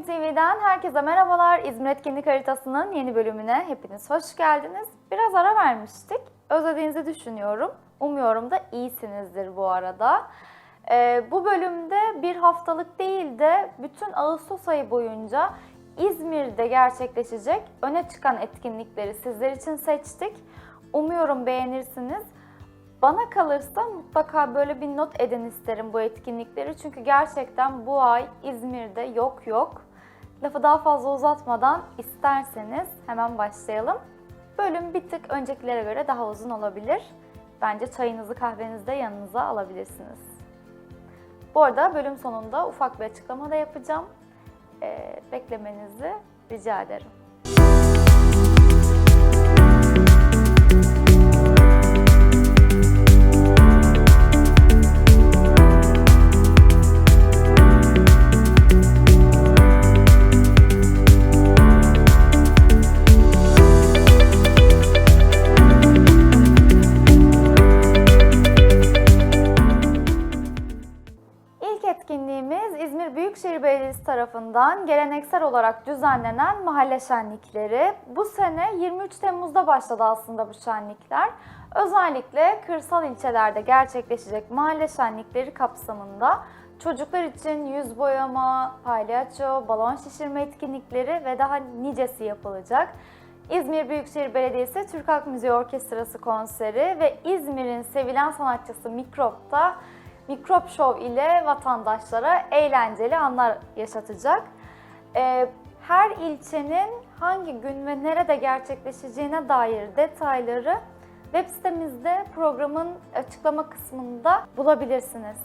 Film TV'den herkese merhabalar. İzmir Etkinlik Haritası'nın yeni bölümüne hepiniz hoş geldiniz. Biraz ara vermiştik. Özlediğinizi düşünüyorum. Umuyorum da iyisinizdir bu arada. Ee, bu bölümde bir haftalık değil de bütün Ağustos ayı boyunca İzmir'de gerçekleşecek öne çıkan etkinlikleri sizler için seçtik. Umuyorum beğenirsiniz. Bana kalırsa mutlaka böyle bir not edin isterim bu etkinlikleri. Çünkü gerçekten bu ay İzmir'de yok yok. Lafı daha fazla uzatmadan isterseniz hemen başlayalım. Bölüm bir tık öncekilere göre daha uzun olabilir. Bence çayınızı kahvenizi de yanınıza alabilirsiniz. Bu arada bölüm sonunda ufak bir açıklama da yapacağım. Ee, beklemenizi rica ederim. Belediyesi tarafından geleneksel olarak düzenlenen mahalle şenlikleri. Bu sene 23 Temmuz'da başladı aslında bu şenlikler. Özellikle kırsal ilçelerde gerçekleşecek mahalle şenlikleri kapsamında çocuklar için yüz boyama, palyaço, balon şişirme etkinlikleri ve daha nicesi yapılacak. İzmir Büyükşehir Belediyesi Türk Halk Müziği Orkestrası konseri ve İzmir'in sevilen sanatçısı Mikrop'ta Mikrop Show ile vatandaşlara eğlenceli anlar yaşatacak. Ee, her ilçenin hangi gün ve nerede gerçekleşeceğine dair detayları web sitemizde programın açıklama kısmında bulabilirsiniz.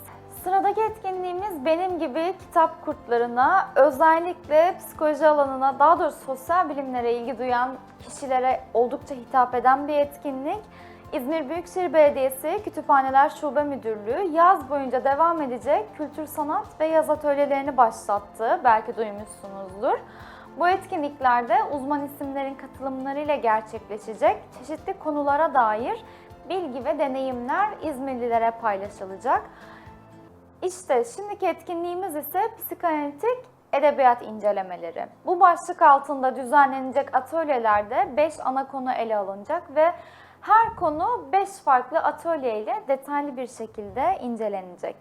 Sıradaki etkinliğimiz benim gibi kitap kurtlarına, özellikle psikoloji alanına, daha doğrusu sosyal bilimlere ilgi duyan kişilere oldukça hitap eden bir etkinlik. İzmir Büyükşehir Belediyesi Kütüphaneler Şube Müdürlüğü yaz boyunca devam edecek kültür sanat ve yaz atölyelerini başlattı. Belki duymuşsunuzdur. Bu etkinliklerde uzman isimlerin katılımlarıyla gerçekleşecek çeşitli konulara dair bilgi ve deneyimler İzmirlilere paylaşılacak. İşte şimdiki etkinliğimiz ise psikanalitik edebiyat incelemeleri. Bu başlık altında düzenlenecek atölyelerde 5 ana konu ele alınacak ve her konu 5 farklı atölye ile detaylı bir şekilde incelenecek.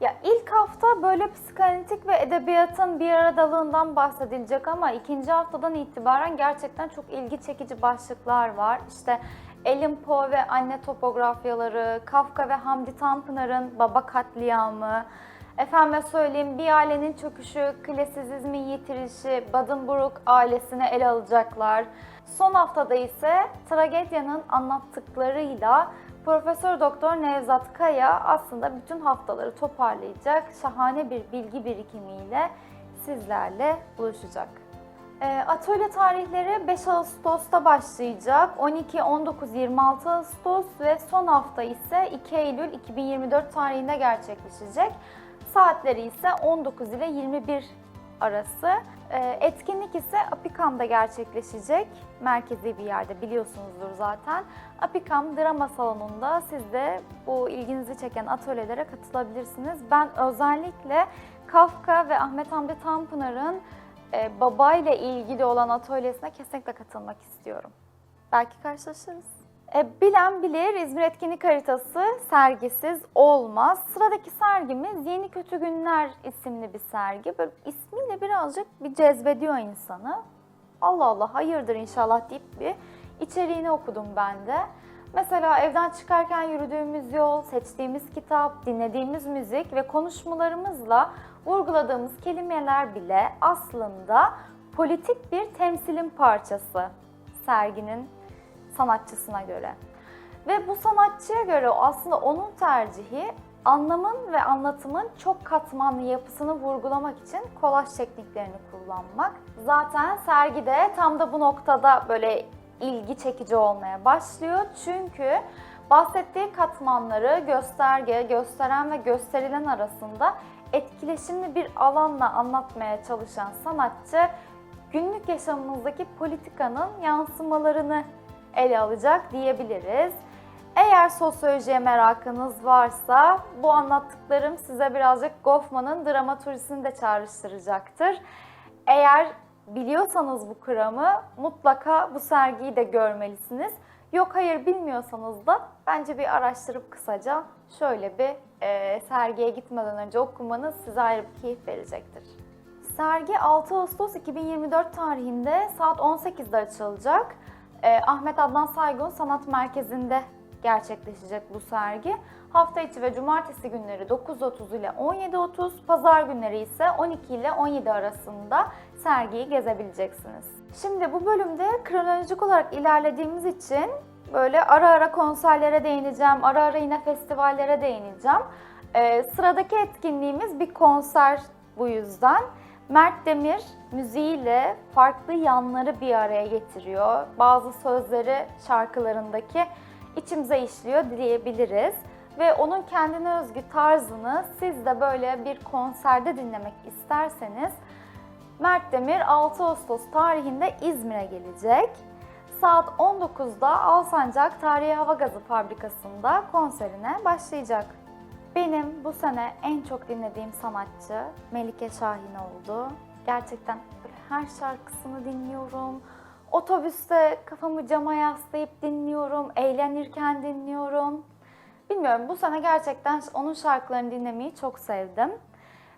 Ya ilk hafta böyle psikanalitik ve edebiyatın bir aradalığından bahsedilecek ama ikinci haftadan itibaren gerçekten çok ilgi çekici başlıklar var. İşte Ellen Poe ve anne topografyaları, Kafka ve Hamdi Tanpınar'ın baba katliamı, efendime söyleyeyim bir ailenin çöküşü, klasizizmin yitirişi, Buddenbrook ailesini ele alacaklar. Son haftada ise tragedyanın anlattıklarıyla Profesör Doktor Nevzat Kaya aslında bütün haftaları toparlayacak şahane bir bilgi birikimiyle sizlerle buluşacak. E, Atölye tarihleri 5 Ağustos'ta başlayacak. 12, 19, 26 Ağustos ve son hafta ise 2 Eylül 2024 tarihinde gerçekleşecek. Saatleri ise 19 ile 21 arası. E, Etkinlik ise Apikam'da gerçekleşecek. Merkezi bir yerde biliyorsunuzdur zaten. Apikam Drama Salonu'nda siz de bu ilginizi çeken atölyelere katılabilirsiniz. Ben özellikle Kafka ve Ahmet Hamdi Tanpınar'ın e, babayla ilgili olan atölyesine kesinlikle katılmak istiyorum. Belki karşılaşırız. E, bilen bilir İzmir Etkinlik Haritası sergisiz olmaz. Sıradaki sergimiz Yeni Kötü Günler isimli bir sergi. Böyle ismiyle birazcık bir cezbediyor insanı. Allah Allah hayırdır inşallah deyip bir içeriğini okudum ben de. Mesela evden çıkarken yürüdüğümüz yol, seçtiğimiz kitap, dinlediğimiz müzik ve konuşmalarımızla vurguladığımız kelimeler bile aslında politik bir temsilin parçası serginin sanatçısına göre. Ve bu sanatçıya göre aslında onun tercihi anlamın ve anlatımın çok katmanlı yapısını vurgulamak için kolaj tekniklerini kullanmak. Zaten sergide tam da bu noktada böyle ilgi çekici olmaya başlıyor. Çünkü bahsettiği katmanları gösterge, gösteren ve gösterilen arasında etkileşimli bir alanla anlatmaya çalışan sanatçı günlük yaşamımızdaki politikanın yansımalarını ele alacak diyebiliriz. Eğer sosyolojiye merakınız varsa bu anlattıklarım size birazcık Goffman'ın dramaturjisini de çağrıştıracaktır. Eğer biliyorsanız bu kuramı mutlaka bu sergiyi de görmelisiniz. Yok hayır bilmiyorsanız da bence bir araştırıp kısaca şöyle bir e, sergiye gitmeden önce okumanız size ayrı bir keyif verecektir. Sergi 6 Ağustos 2024 tarihinde saat 18'de açılacak. Ee, Ahmet Adnan Saygun Sanat Merkezi'nde gerçekleşecek bu sergi. Hafta içi ve cumartesi günleri 9.30 ile 17.30, pazar günleri ise 12 ile 17 arasında sergiyi gezebileceksiniz. Şimdi bu bölümde kronolojik olarak ilerlediğimiz için böyle ara ara konserlere değineceğim, ara ara yine festivallere değineceğim. Ee, sıradaki etkinliğimiz bir konser bu yüzden. Mert Demir müziğiyle farklı yanları bir araya getiriyor. Bazı sözleri şarkılarındaki içimize işliyor diyebiliriz. Ve onun kendine özgü tarzını siz de böyle bir konserde dinlemek isterseniz Mert Demir 6 Ağustos tarihinde İzmir'e gelecek. Saat 19'da Alsancak Tarihi Hava Gazı Fabrikası'nda konserine başlayacak. Benim bu sene en çok dinlediğim sanatçı Melike Şahin oldu. Gerçekten her şarkısını dinliyorum. Otobüste kafamı cama yaslayıp dinliyorum, eğlenirken dinliyorum. Bilmiyorum bu sene gerçekten onun şarkılarını dinlemeyi çok sevdim.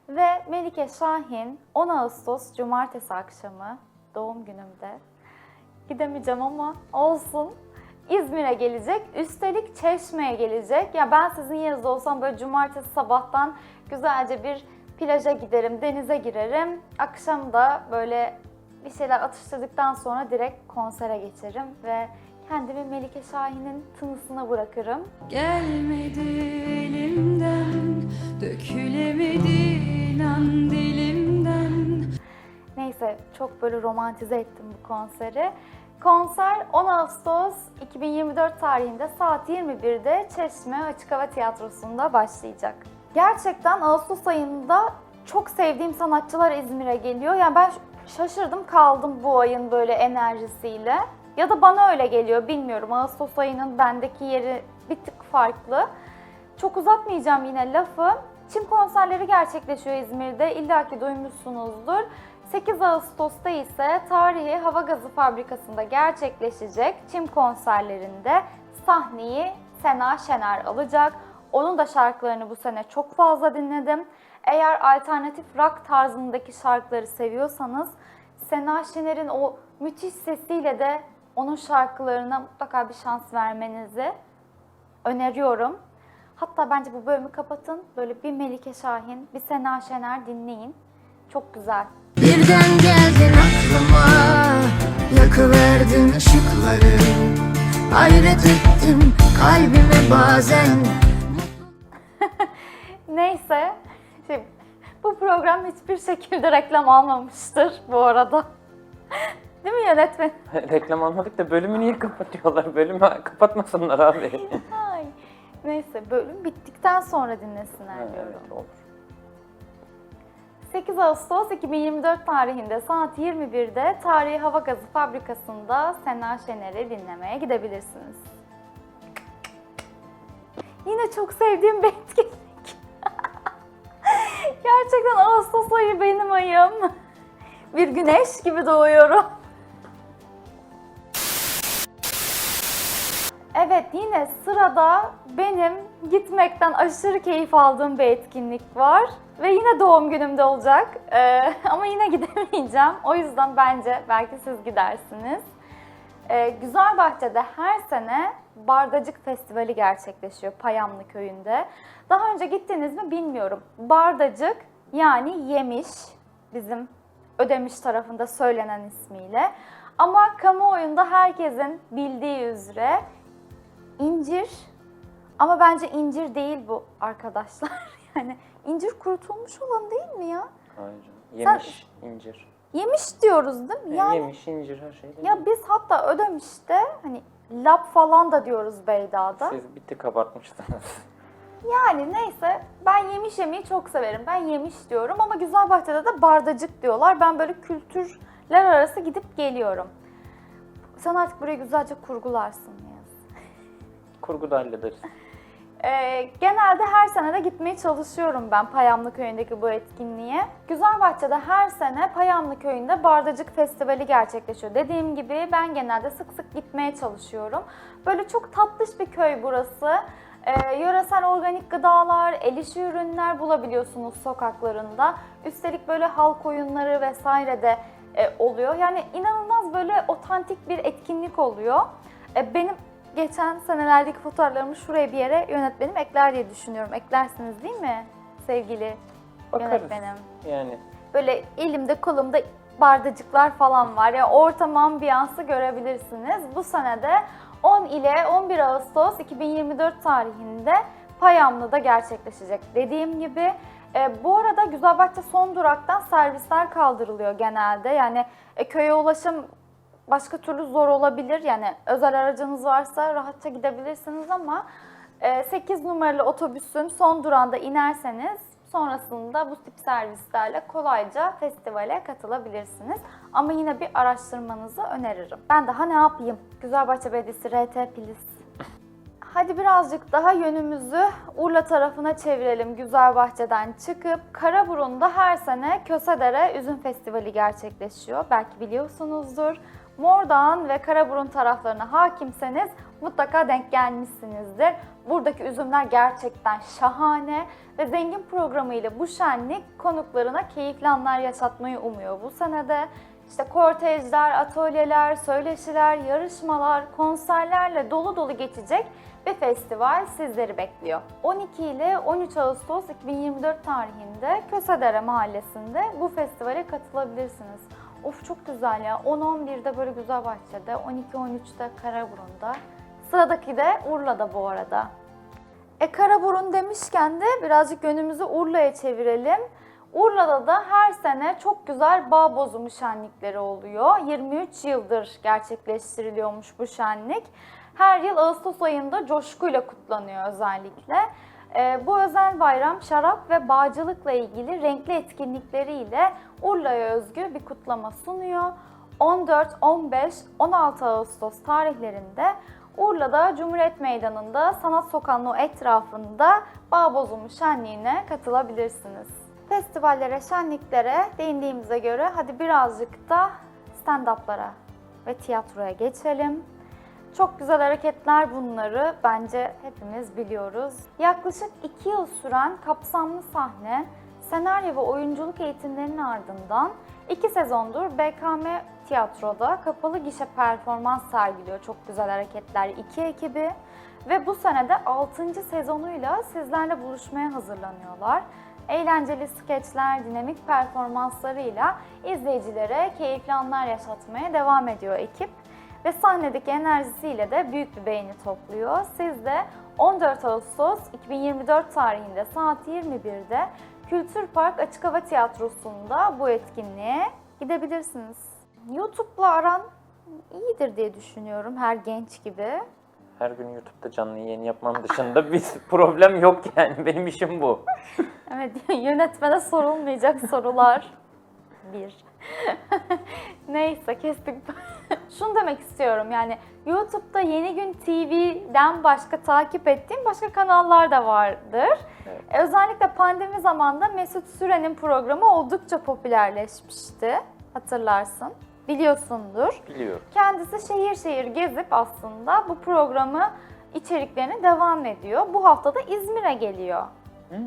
Ve Melike Şahin 10 Ağustos Cumartesi akşamı doğum günümde gidemeyeceğim ama olsun. İzmir'e gelecek. Üstelik Çeşme'ye gelecek. Ya ben sizin yerinizde olsam böyle cumartesi sabahtan güzelce bir plaja giderim, denize girerim. Akşam da böyle bir şeyler atıştırdıktan sonra direkt konsere geçerim ve kendimi Melike Şahin'in tınısına bırakırım. Gelmedi elimden Dökülemedi inan dilimden Neyse çok böyle romantize ettim bu konseri. Konser 10 Ağustos 2024 tarihinde saat 21'de Çeşme Açık Hava Tiyatrosu'nda başlayacak. Gerçekten Ağustos ayında çok sevdiğim sanatçılar İzmir'e geliyor. Yani ben şaşırdım kaldım bu ayın böyle enerjisiyle. Ya da bana öyle geliyor bilmiyorum. Ağustos ayının bendeki yeri bir tık farklı. Çok uzatmayacağım yine lafı. Çim konserleri gerçekleşiyor İzmir'de. İlla ki duymuşsunuzdur. 8 Ağustos'ta ise tarihi hava gazı fabrikasında gerçekleşecek çim konserlerinde sahneyi Sena Şener alacak. Onun da şarkılarını bu sene çok fazla dinledim. Eğer alternatif rock tarzındaki şarkıları seviyorsanız Sena Şener'in o müthiş sesiyle de onun şarkılarına mutlaka bir şans vermenizi öneriyorum. Hatta bence bu bölümü kapatın. Böyle bir Melike Şahin, bir Sena Şener dinleyin. Çok güzel. Birden geldin aklıma Yakıverdin ışıkları Hayret ettim kalbime bazen Neyse, şimdi bu program hiçbir şekilde reklam almamıştır bu arada. Değil mi yönetmen? Reklam almadık da bölümü niye kapatıyorlar? Bölümü kapatmasınlar abi. Ay. Neyse bölüm bittikten sonra dinlesinler diyorum. evet olur. 8 Ağustos 2024 tarihinde saat 21'de Tarihi Hava Gazı Fabrikası'nda Sena Şener'i dinlemeye gidebilirsiniz. Yine çok sevdiğim bir etkinlik. Gerçekten Ağustos ayı benim ayım. Bir güneş gibi doğuyorum. Evet yine sırada benim gitmekten aşırı keyif aldığım bir etkinlik var. Ve yine doğum günümde olacak. Ee, ama yine gidemeyeceğim. O yüzden bence belki siz gidersiniz. Ee, Güzelbahçe'de her sene Bardacık Festivali gerçekleşiyor Payamlı Köyü'nde. Daha önce gittiniz mi bilmiyorum. Bardacık yani yemiş bizim Ödemiş tarafında söylenen ismiyle. Ama kamuoyunda herkesin bildiği üzere incir ama bence incir değil bu arkadaşlar. Yani incir kurutulmuş olan değil mi ya? Hayır. Yemiş, incir. Yemiş diyoruz değil mi? Yani Yemiş, incir her şey değil mi? ya biz hatta Ödemiş'te hani lap falan da diyoruz Beyda'da. Siz bir tık abartmışsınız. Yani neyse ben yemiş yemeyi çok severim. Ben yemiş diyorum ama Güzelbahçe'de de bardacık diyorlar. Ben böyle kültürler arası gidip geliyorum. Sen artık burayı güzelce kurgularsın Niyaz. Kurgu da hallederiz. Ee, genelde her sene de gitmeye çalışıyorum ben Payamlı Köyü'ndeki bu etkinliğe. Güzelbahçe'de her sene Payamlı Köyü'nde Bardacık Festivali gerçekleşiyor. Dediğim gibi ben genelde sık sık gitmeye çalışıyorum. Böyle çok tatlış bir köy burası. Ee, yöresel organik gıdalar, el işi ürünler bulabiliyorsunuz sokaklarında. Üstelik böyle halk oyunları vesaire de e, oluyor. Yani inanılmaz böyle otantik bir etkinlik oluyor. E, benim geçen senelerdeki fotoğraflarımı şuraya bir yere yönetmenim ekler diye düşünüyorum. Eklersiniz değil mi sevgili Bakarız. yönetmenim? Yani Böyle elimde kolumda bardacıklar falan var. Ya ortam ambiyansı görebilirsiniz. Bu senede 10 ile 11 Ağustos 2024 tarihinde Payamlı'da gerçekleşecek. Dediğim gibi e, bu arada Güzelbahçe son duraktan servisler kaldırılıyor genelde. Yani e, köye ulaşım başka türlü zor olabilir. Yani özel aracınız varsa rahatça gidebilirsiniz ama e, 8 numaralı otobüsün son durağında inerseniz sonrasında bu tip servislerle kolayca festivale katılabilirsiniz. Ama yine bir araştırmanızı öneririm. Ben daha ne yapayım? Güzelbahçe Belediyesi RT Pilis. Hadi birazcık daha yönümüzü Urla tarafına çevirelim Güzelbahçe'den çıkıp Karaburun'da her sene Kösedere Üzüm Festivali gerçekleşiyor. Belki biliyorsunuzdur. Mordoğan ve Karaburun taraflarına hakimseniz mutlaka denk gelmişsinizdir. Buradaki üzümler gerçekten şahane ve zengin programıyla bu şenlik konuklarına keyifli anlar yaşatmayı umuyor bu senede. İşte kortejler, atölyeler, söyleşiler, yarışmalar, konserlerle dolu dolu geçecek bir festival sizleri bekliyor. 12 ile 13 Ağustos 2024 tarihinde Kösedere Mahallesi'nde bu festivale katılabilirsiniz. Of çok güzel ya. 10-11'de böyle güzel bahçede, 12-13'te Karaburun'da. Sıradaki de Urla'da bu arada. E Karaburun demişken de birazcık yönümüzü Urla'ya çevirelim. Urla'da da her sene çok güzel bağ bozumu şenlikleri oluyor. 23 yıldır gerçekleştiriliyormuş bu şenlik. Her yıl Ağustos ayında coşkuyla kutlanıyor özellikle. Ee, bu özel bayram şarap ve bağcılıkla ilgili renkli etkinlikleriyle Urla'ya özgü bir kutlama sunuyor. 14, 15, 16 Ağustos tarihlerinde Urla'da Cumhuriyet Meydanı'nda Sanat Sokağı'nın etrafında Bağ Bozumu Şenliği'ne katılabilirsiniz. Festivallere, şenliklere değindiğimize göre hadi birazcık da stand-up'lara ve tiyatroya geçelim. Çok güzel hareketler bunları bence hepimiz biliyoruz. Yaklaşık 2 yıl süren kapsamlı sahne, senaryo ve oyunculuk eğitimlerinin ardından 2 sezondur BKM Tiyatro'da kapalı gişe performans sergiliyor. Çok güzel hareketler iki ekibi ve bu senede 6. sezonuyla sizlerle buluşmaya hazırlanıyorlar. Eğlenceli skeçler, dinamik performanslarıyla izleyicilere keyifli anlar yaşatmaya devam ediyor ekip ve sahnedeki enerjisiyle de büyük bir beğeni topluyor. Siz de 14 Ağustos 2024 tarihinde saat 21'de Kültür Park Açık Hava Tiyatrosu'nda bu etkinliğe gidebilirsiniz. YouTube'la aran iyidir diye düşünüyorum her genç gibi. her gün YouTube'da canlı yayın yapmam dışında bir problem yok yani. Benim işim bu. Evet, yönetmene sorulmayacak sorular. Bir. Neyse kestik. Şunu demek istiyorum yani YouTube'da Yeni Gün TV'den başka takip ettiğim başka kanallar da vardır. Evet. E, Özellikle pandemi zamanında Mesut Süren'in programı oldukça popülerleşmişti. Hatırlarsın. Biliyorsundur. Biliyorum. Kendisi şehir şehir gezip aslında bu programı içeriklerine devam ediyor. Bu hafta da İzmir'e geliyor. Hmm.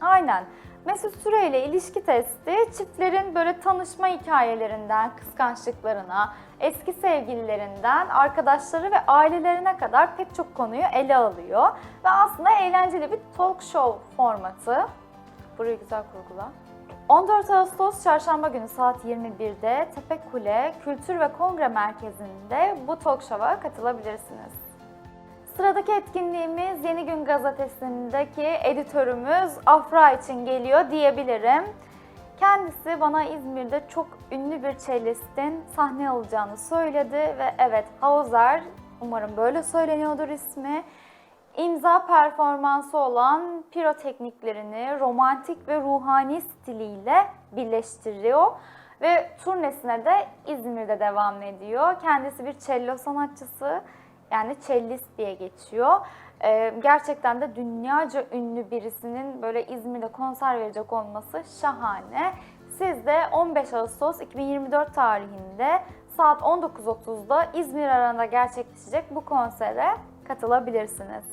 Aynen. Mesut Süre ile ilişki testi çiftlerin böyle tanışma hikayelerinden, kıskançlıklarına, eski sevgililerinden, arkadaşları ve ailelerine kadar pek çok konuyu ele alıyor. Ve aslında eğlenceli bir talk show formatı. Burayı güzel kurgula. 14 Ağustos Çarşamba günü saat 21'de Tepekule Kültür ve Kongre Merkezi'nde bu talk show'a katılabilirsiniz. Sıradaki etkinliğimiz Yeni Gün Gazetesi'ndeki editörümüz Afra için geliyor diyebilirim. Kendisi bana İzmir'de çok ünlü bir cellistin sahne alacağını söyledi ve evet Hauser, umarım böyle söyleniyordur ismi, imza performansı olan pirotekniklerini romantik ve ruhani stiliyle birleştiriyor ve turnesine de İzmir'de devam ediyor. Kendisi bir cello sanatçısı. Yani cellist diye geçiyor. Ee, gerçekten de dünyaca ünlü birisinin böyle İzmir'de konser verecek olması şahane. Siz de 15 Ağustos 2024 tarihinde saat 19.30'da İzmir arasında gerçekleşecek bu konsere katılabilirsiniz.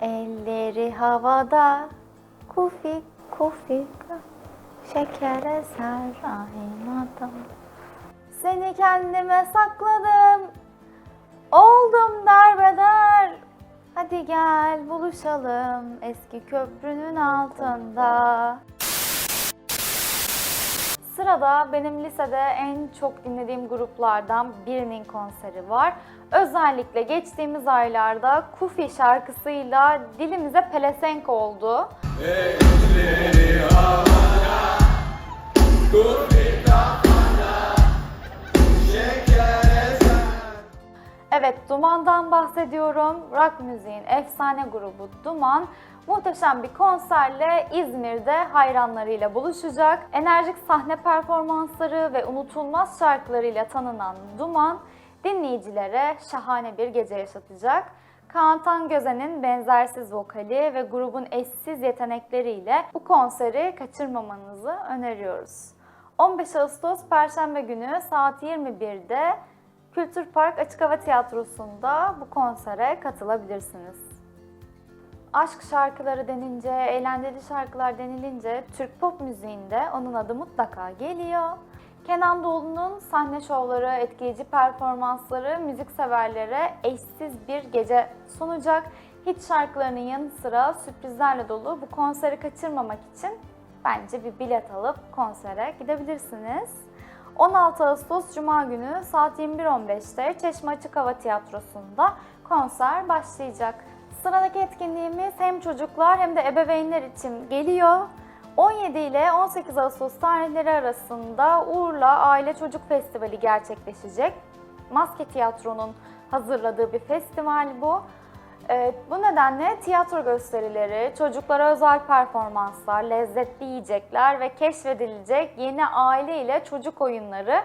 Elleri havada, kufik kufik, şeker eser rahim Seni kendime sakladım, oldum derbeder. Hadi gel buluşalım eski köprünün altında. Sırada benim lisede en çok dinlediğim gruplardan birinin konseri var. Özellikle geçtiğimiz aylarda Kufi şarkısıyla dilimize pelesenk oldu. Evet, Duman'dan bahsediyorum. Rock müziğin efsane grubu Duman muhteşem bir konserle İzmir'de hayranlarıyla buluşacak. Enerjik sahne performansları ve unutulmaz şarkılarıyla tanınan Duman dinleyicilere şahane bir gece yaşatacak. Kaan Tangöze'nin benzersiz vokali ve grubun eşsiz yetenekleriyle bu konseri kaçırmamanızı öneriyoruz. 15 Ağustos Perşembe günü saat 21'de Kültür Park Açık Hava Tiyatrosu'nda bu konsere katılabilirsiniz. Aşk şarkıları denince, eğlenceli şarkılar denilince Türk pop müziğinde onun adı mutlaka geliyor. Kenan Doğulu'nun sahne şovları, etkileyici performansları müzikseverlere eşsiz bir gece sunacak. Hit şarkılarının yanı sıra sürprizlerle dolu bu konseri kaçırmamak için bence bir bilet alıp konsere gidebilirsiniz. 16 Ağustos Cuma günü saat 21.15'te Çeşme Açık Hava Tiyatrosu'nda konser başlayacak. Sıradaki etkinliğimiz hem çocuklar hem de ebeveynler için geliyor. 17 ile 18 Ağustos tarihleri arasında Uğur'la Aile Çocuk Festivali gerçekleşecek. Maske Tiyatro'nun hazırladığı bir festival bu. Ee, bu nedenle tiyatro gösterileri, çocuklara özel performanslar, lezzetli yiyecekler ve keşfedilecek yeni aile ile çocuk oyunları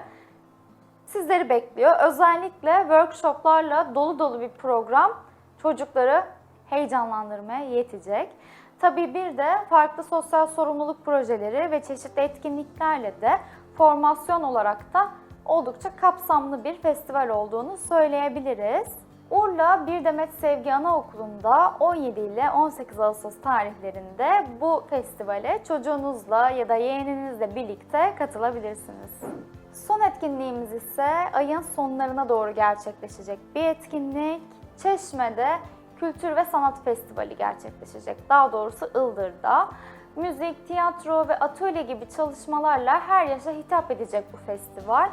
sizleri bekliyor. Özellikle workshoplarla dolu dolu bir program çocukları heyecanlandırmaya yetecek. Tabii bir de farklı sosyal sorumluluk projeleri ve çeşitli etkinliklerle de formasyon olarak da oldukça kapsamlı bir festival olduğunu söyleyebiliriz. Urla Bir Demet Sevgi Anaokulu'nda 17 ile 18 Ağustos tarihlerinde bu festivale çocuğunuzla ya da yeğeninizle birlikte katılabilirsiniz. Son etkinliğimiz ise ayın sonlarına doğru gerçekleşecek bir etkinlik. Çeşme'de Kültür ve Sanat Festivali gerçekleşecek. Daha doğrusu Ildır'da. Müzik, tiyatro ve atölye gibi çalışmalarla her yaşa hitap edecek bu festival.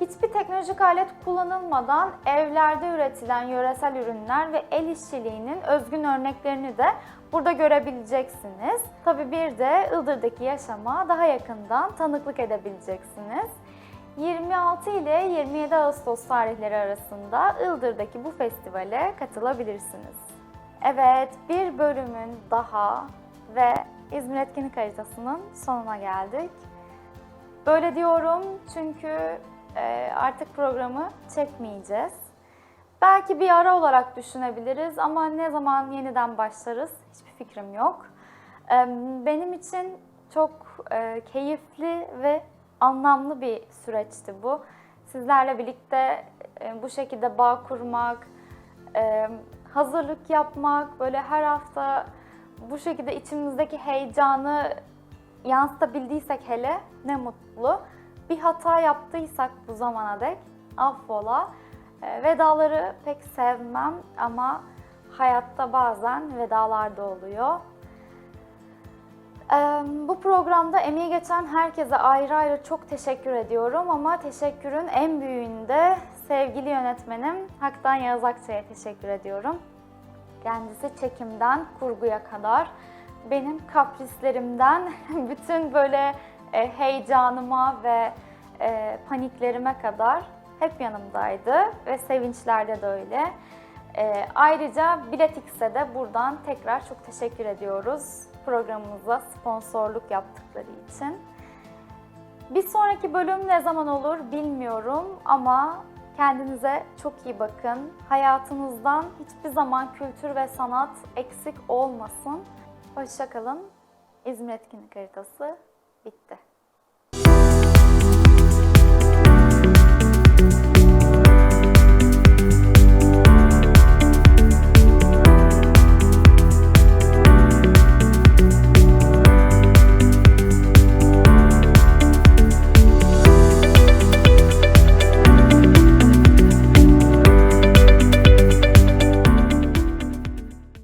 Hiçbir teknolojik alet kullanılmadan evlerde üretilen yöresel ürünler ve el işçiliğinin özgün örneklerini de burada görebileceksiniz. Tabii bir de Ildır'daki yaşama daha yakından tanıklık edebileceksiniz. 26 ile 27 Ağustos tarihleri arasında Ildır'daki bu festivale katılabilirsiniz. Evet, bir bölümün daha ve İzmir Etkinlik Haritası'nın sonuna geldik. Böyle diyorum çünkü e, artık programı çekmeyeceğiz. Belki bir ara olarak düşünebiliriz ama ne zaman yeniden başlarız hiçbir fikrim yok. E, Benim için çok e, keyifli ve anlamlı bir süreçti bu. Sizlerle birlikte e, bu şekilde bağ kurmak, e, hazırlık yapmak, böyle her hafta bu şekilde içimizdeki heyecanı yansıtabildiysek hele ne mutlu. Bir hata yaptıysak bu zamana dek affola. E, vedaları pek sevmem ama hayatta bazen vedalar da oluyor. Ee, Bu programda emeği geçen herkese ayrı ayrı çok teşekkür ediyorum ama teşekkürün en büyüğünde sevgili yönetmenim Haktan Yağız Akçay'a teşekkür ediyorum. Kendisi çekimden kurguya kadar benim kaprislerimden bütün böyle heyecanıma ve e, paniklerime kadar hep yanımdaydı ve sevinçlerde de öyle. E, ayrıca Biletix'e de buradan tekrar çok teşekkür ediyoruz programımıza sponsorluk yaptıkları için. Bir sonraki bölüm ne zaman olur bilmiyorum ama Kendinize çok iyi bakın. Hayatınızdan hiçbir zaman kültür ve sanat eksik olmasın. Hoşçakalın. İzmir Etkinlik Haritası bitti.